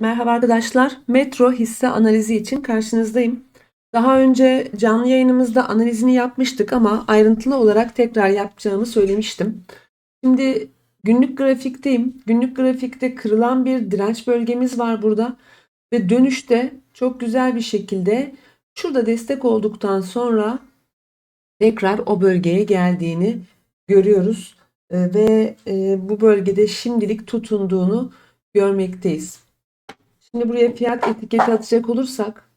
Merhaba arkadaşlar. Metro hisse analizi için karşınızdayım. Daha önce canlı yayınımızda analizini yapmıştık ama ayrıntılı olarak tekrar yapacağımı söylemiştim. Şimdi günlük grafikteyim. Günlük grafikte kırılan bir direnç bölgemiz var burada ve dönüşte çok güzel bir şekilde şurada destek olduktan sonra tekrar o bölgeye geldiğini görüyoruz Ee, ve e, bu bölgede şimdilik tutunduğunu görmekteyiz. Şimdi buraya fiyat etiketi atacak olursak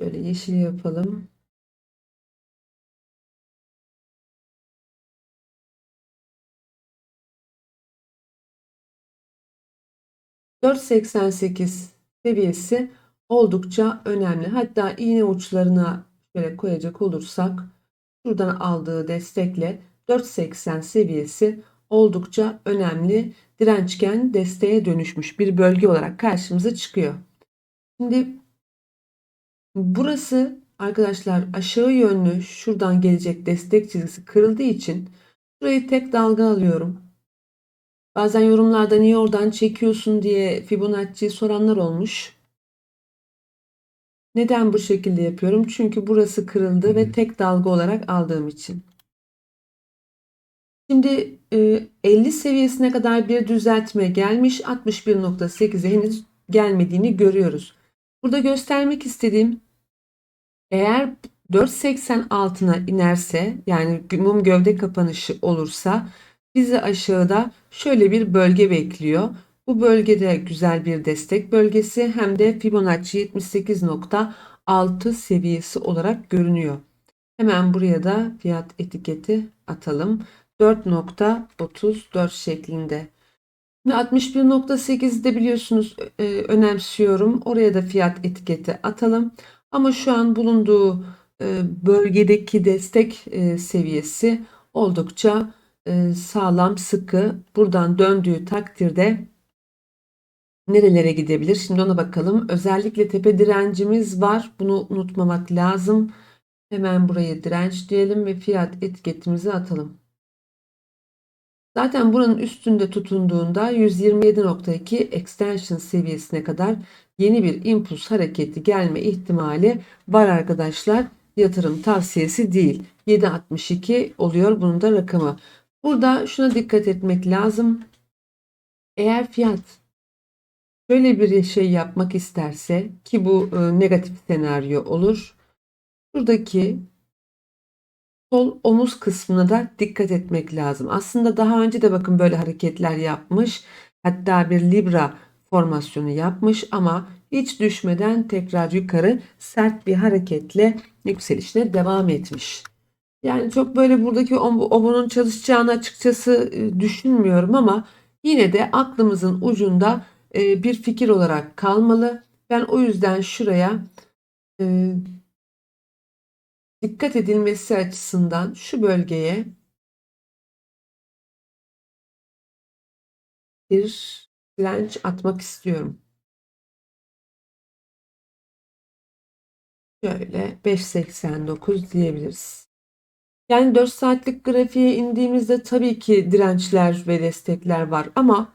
şöyle yeşil yapalım. ...4.88 seviyesi oldukça önemli. Hatta iğne uçlarına şöyle koyacak olursak... ...şuradan aldığı destekle 4.80 seviyesi oldukça önemli dirençken desteğe dönüşmüş bir bölge olarak karşımıza çıkıyor. Şimdi burası arkadaşlar aşağı yönlü şuradan gelecek destek çizgisi kırıldığı için burayı tek dalga alıyorum. Bazen yorumlarda niye oradan çekiyorsun diye Fibonacci'yi soranlar olmuş. Neden bu şekilde yapıyorum? Çünkü burası kırıldı ve tek dalga olarak aldığım için. Şimdi 50 e, seviyesine kadar bir düzeltme gelmiş. 61.8'e henüz gelmediğini görüyoruz. Burada göstermek istediğim eğer 4.80 altına inerse yani mum gövde kapanışı olursa bizi aşağıda şöyle bir bölge bekliyor. Bu bölgede güzel bir destek bölgesi hem de Fibonacci 78.6 seviyesi olarak görünüyor. Hemen buraya da fiyat etiketi atalım. 4.34 şeklinde. 61.8'de biliyorsunuz e, önemsiyorum. Oraya da fiyat etiketi atalım. Ama şu an bulunduğu e, bölgedeki destek e, seviyesi oldukça e, sağlam, sıkı. Buradan döndüğü takdirde nerelere gidebilir? Şimdi ona bakalım. Özellikle tepe direncimiz var. Bunu unutmamak lazım. Hemen buraya direnç diyelim ve fiyat etiketimizi atalım. Zaten buranın üstünde tutunduğunda 127.2 extension seviyesine kadar yeni bir impuls hareketi gelme ihtimali var arkadaşlar. Yatırım tavsiyesi değil. 7.62 oluyor bunun da rakamı. Burada şuna dikkat etmek lazım. Eğer fiyat şöyle bir şey yapmak isterse ki bu e, negatif senaryo olur. Buradaki sol omuz kısmına da dikkat etmek lazım. Aslında daha önce de bakın böyle hareketler yapmış. Hatta bir libra formasyonu yapmış ama hiç düşmeden tekrar yukarı sert bir hareketle yükselişine devam etmiş. Yani çok böyle buradaki obunun çalışacağını açıkçası e, düşünmüyorum ama yine de aklımızın ucunda e, bir fikir olarak kalmalı. Ben o yüzden şuraya e, dikkat edilmesi açısından şu bölgeye bir direnç atmak istiyorum. Şöyle 5.89 diyebiliriz. Yani 4 saatlik grafiğe indiğimizde tabii ki dirençler ve destekler var ama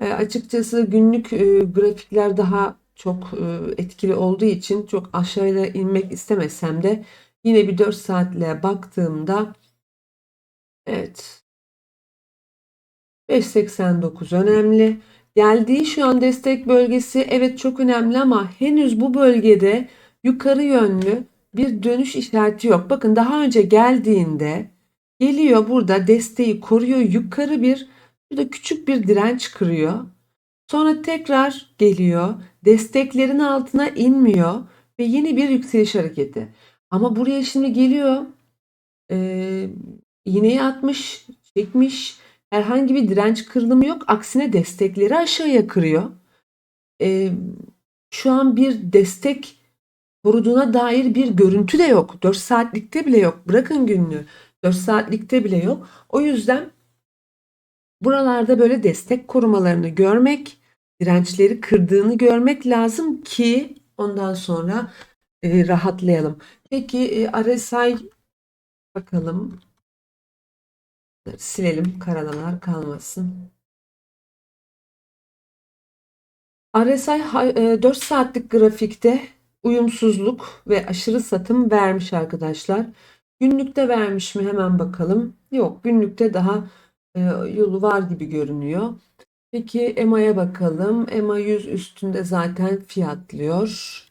e, açıkçası günlük e, grafikler daha çok e, etkili olduğu için çok aşağıya inmek istemesem de Yine bir 4 saatle baktığımda evet 5.89 önemli. Geldiği şu an destek bölgesi evet çok önemli ama henüz bu bölgede yukarı yönlü bir dönüş işareti yok. Bakın daha önce geldiğinde geliyor burada desteği koruyor yukarı bir burada küçük bir direnç kırıyor. Sonra tekrar geliyor desteklerin altına inmiyor ve yeni bir yükseliş hareketi. Ama buraya şimdi geliyor. E, iğneyi atmış, çekmiş. Herhangi bir direnç kırılımı yok. Aksine destekleri aşağıya kırıyor. E, şu an bir destek koruduğuna dair bir görüntü de yok. 4 saatlikte bile yok. Bırakın günlüğü. 4 saatlikte bile yok. O yüzden buralarda böyle destek korumalarını görmek, dirençleri kırdığını görmek lazım ki ondan sonra e, rahatlayalım. Peki e, RSI bakalım. Silelim karalalar kalmasın. RSI ha- e, 4 saatlik grafikte uyumsuzluk ve aşırı satım vermiş arkadaşlar. Günlükte vermiş mi hemen bakalım. Yok günlükte daha yolu var gibi görünüyor. Peki EMA'ya bakalım. EMA 100 üstünde zaten fiyatlıyor.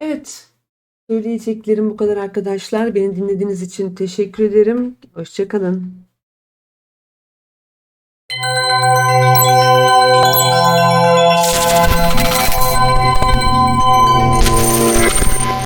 Evet. Söyleyeceklerim bu kadar arkadaşlar. Beni dinlediğiniz için teşekkür ederim. Hoşçakalın.